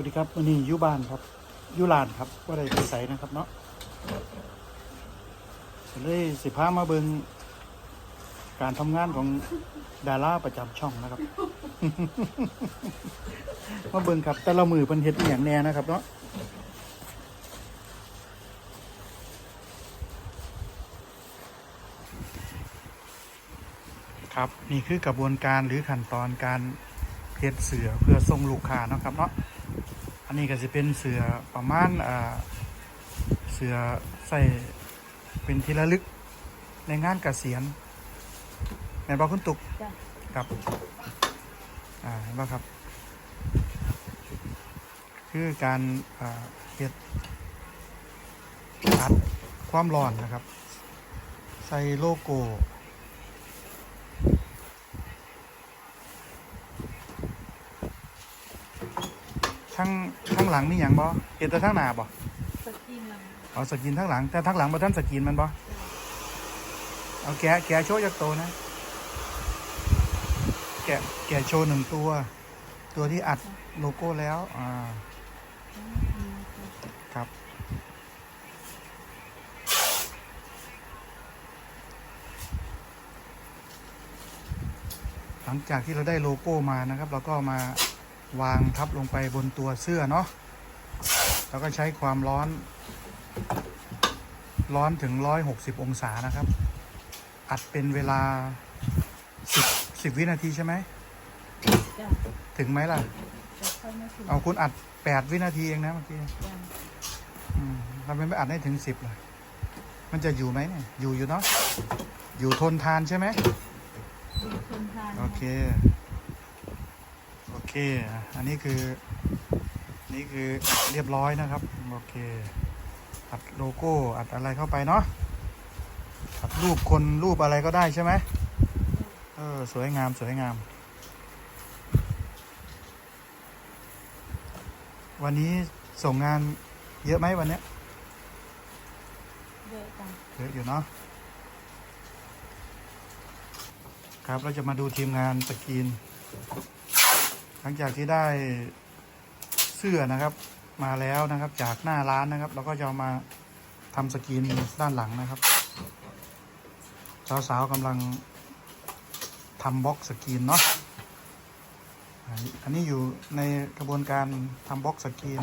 วัสดีครับวันนี้ยูบานครับยูลานครับว่าได้ไปใสนะครับเนาะเลยสิพามาเบิงการทำงานของดาราประจำช่องนะครับ มาเบิงครับ แต่ละมือเป็นเฮ็ดอย่างแน่นะครับเนาะครับนี่คือกระบวนการหรือขั้นตอนการเฮ็ดเสือเพื่อส่งลูกค้าเนาะครับเนาะ อันนี้ก็จะเป็นเสือประมาณอ่าเสือใส่เป็นที่ระลึกในงานเกษียณแม่นบอกคุณตุกจ้ะ ครับ อ่าเห็นป่ะครับ คือการอ่าเฮ็ดอัดความร้อนนะครับ ใส่โลโก้ ทั้งทั้งหลังนี่อย่างบ่เห็นแต่ทั้งหน้าบ่สกินลังเอาสกินทั้งหลัง แต่ทั้งหลังบ่ท่านสกินมันบ่เอาแกะแกะโชว์จากโตวนะ แกะแกะโชว์หนึ่งตัว ตัวที่อัดโลโก้แล้ว อ่า ครับ หลังจากที่เราได้โลโก้มานะครับ เราก็มา วางทับลงไปบนตัวเสื้อเนาะแล้วก็ใช้ความร้อน ร้อนถึง 160 องศานะครับ อัดเป็นเวลา 10 10 วินาทีใช่ไหมจ้ะถึงไหมล่ะจะค่อยมาถึงเอาคุณอัด 8 วินาทีเองนะเมื่อกี้จ้ะอืมทำไมไม่อัดให้ถึง 10เลยมันจะอยู่ไหมเนี่ย อยู่อยู่เนาะ อยู่ทนทานใช่ไหมดีคนทานโอเคโอ เคอะอันนี้คือ นี่คืออัดเรียบร้อยนะครับ โอเค อัดโลโก้ อัดอะไรเข้าไปเนาะ อัดรูปคนรูปอะไรก็ได้ใช่ไหมเออ สวยงาม สวยงาม วันนี้ส่งงานเยอะไหมวันเนี้ยเยอะจังเยอะอยู่เนาะครับเราจะมาดูทีมงานสกรีน หลังจากที่ได้เสื้อนะครับมาแล้วนะครับ จากหน้าร้านนะครับเราก็จะามาทำสกรีนด้านหลังนะครับ สาวๆกำลังทำบล็อกสกรีนเนาะอันนี้อันนี้อยู่ในกระบวนการทำบล็อกสกรีน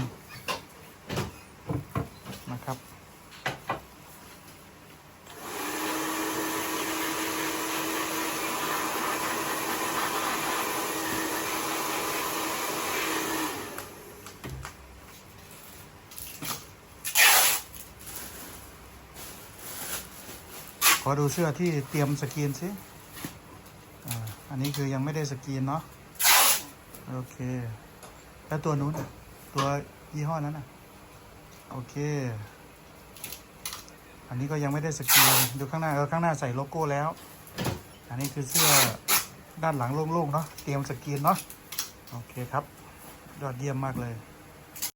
อดูเสื้อที่เตรียมสกรีนสิอันนี้คือยังไม่ได้สกรีนเนาะ โอเค แล้วตัวนู้นตัวยี่ห้อนั้นอะ โอเค อันนี้ก็ยังไม่ได้สกรีน ดูข้างหน้าเออข้างหน้าใส่โลโก้แล้ว อันนี้คือเสื้อด้านหลังโล่งๆเนาะ เตรียมสกรีนเนาะ โอเคครับ ยอดเยี่ยมมากเลย